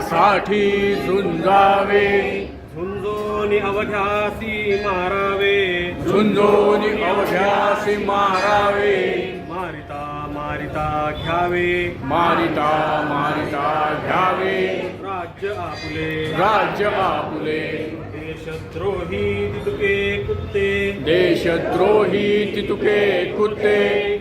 साठी झुंजावे. झुंजोनी अवघ्यासी मारावे. झुंजोनी अवघ्यासी मारावे. मारिता मारिता घ्यावे. मारिता मारिता घ्यावे. राज्य आपुले. राज्य आपुले. देशद्रोही तितुके कुत्ते. देशद्रोही तितुके कुत्ते.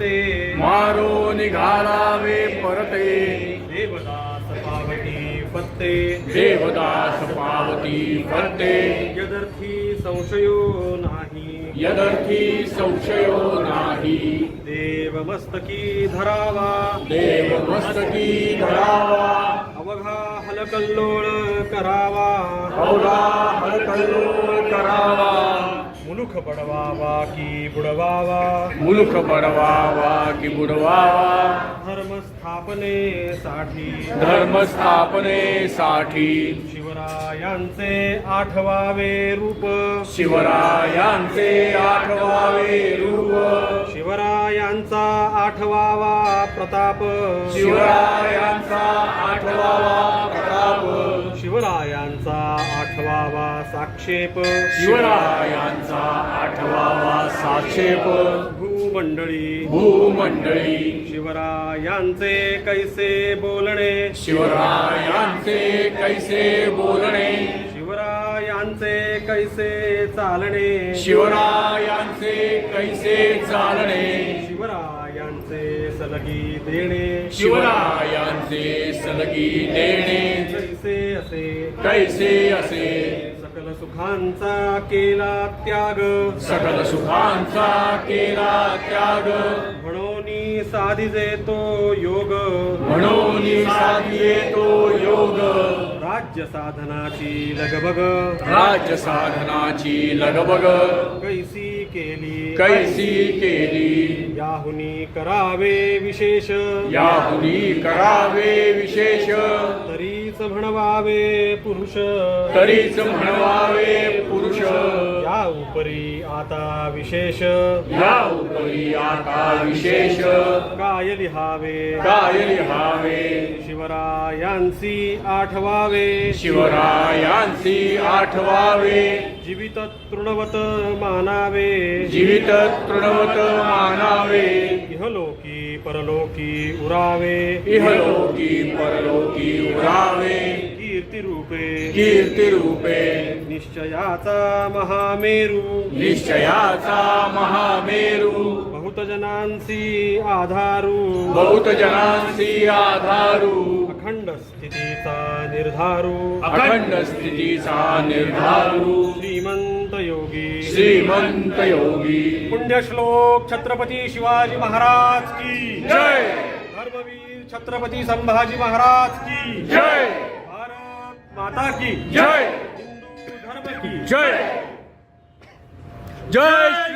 परते। मारो निघालावे परते। देवदास पावती पत्ते देवदास पावती फरते यदर्थी संशयो नाही। यदर्थी संशयो नाही। देव मस्तकी धरावा। देव मस्तकी धरावा। अवघा हलकल्लोळ करावा। अवघा हलकल्लोळ करावा। मुलुख पडवावा की बुडवावा? मुलुख पडवावा की बुडवावा? धर्म स्थापनेसाठी धर्मस्थापनेसाठी. शिवरायांचे आठवावे रूप. शिवरायांचे आठवावे रूप. शिवरायांचा आठवावा प्रताप. शिवरायांचा साक्षेप शिवरायांचा आठवावा साक्षेप. भूमंडळी. भूमंडळी. शिवरायांचे कैसे बोलणे? शिवरायांचे कैसे बोलणे? शिवरायांचे कैसे चालणे? शिवरायांचे कैसे चालणे? शिवरायांचे सलगी देणे. शिवरायांचे सलगी देणे. कैसे असे? कैसे असे? सकल सुखांचा केला त्याग. सकल सुखांचा केला त्याग. म्हणून साधिजे तो योग. म्हणून साधिये तो योग. राज्य साधनाची लगबग. राज्य साधनाची लगबग. कैसी केली? कैसी केली? याहुनी करावे विशेष. याहुनी करावे विशेष. तरीच म्हणवावे पुरुष। तरीच म्हणवावे पुरुष। या उपरी आता विशेष। या उपरी आता विशेष। काय लिहावे काय लिहावे शिवरायांसी आठवावे. शिवरायांची आठवावे. जीवित तृणवत मानावे. जीवित तृणवत मानावे. इहलोकी परलोकी उरावे. इहलोकी परलोकी उरावे. कीर्ती रूपे कीर्ती रूपे निश्चयाचा महामेरू। निश्चयाचा महामेरू। बहुत जनांसी आधारू। बहुत जनांची आधारू। अखंड स्थितीचा निर्धारू। अखंड स्थितीचा निर्धारू। श्रीमंत योगी श्रीमंत योगी पुण्यश्लोक छत्रपती शिवाजी महाराज की। जय। धर्मवीर छत्रपती संभाजी महाराज की। जय। माता की जय। हिंदू धर्म की जय। जय।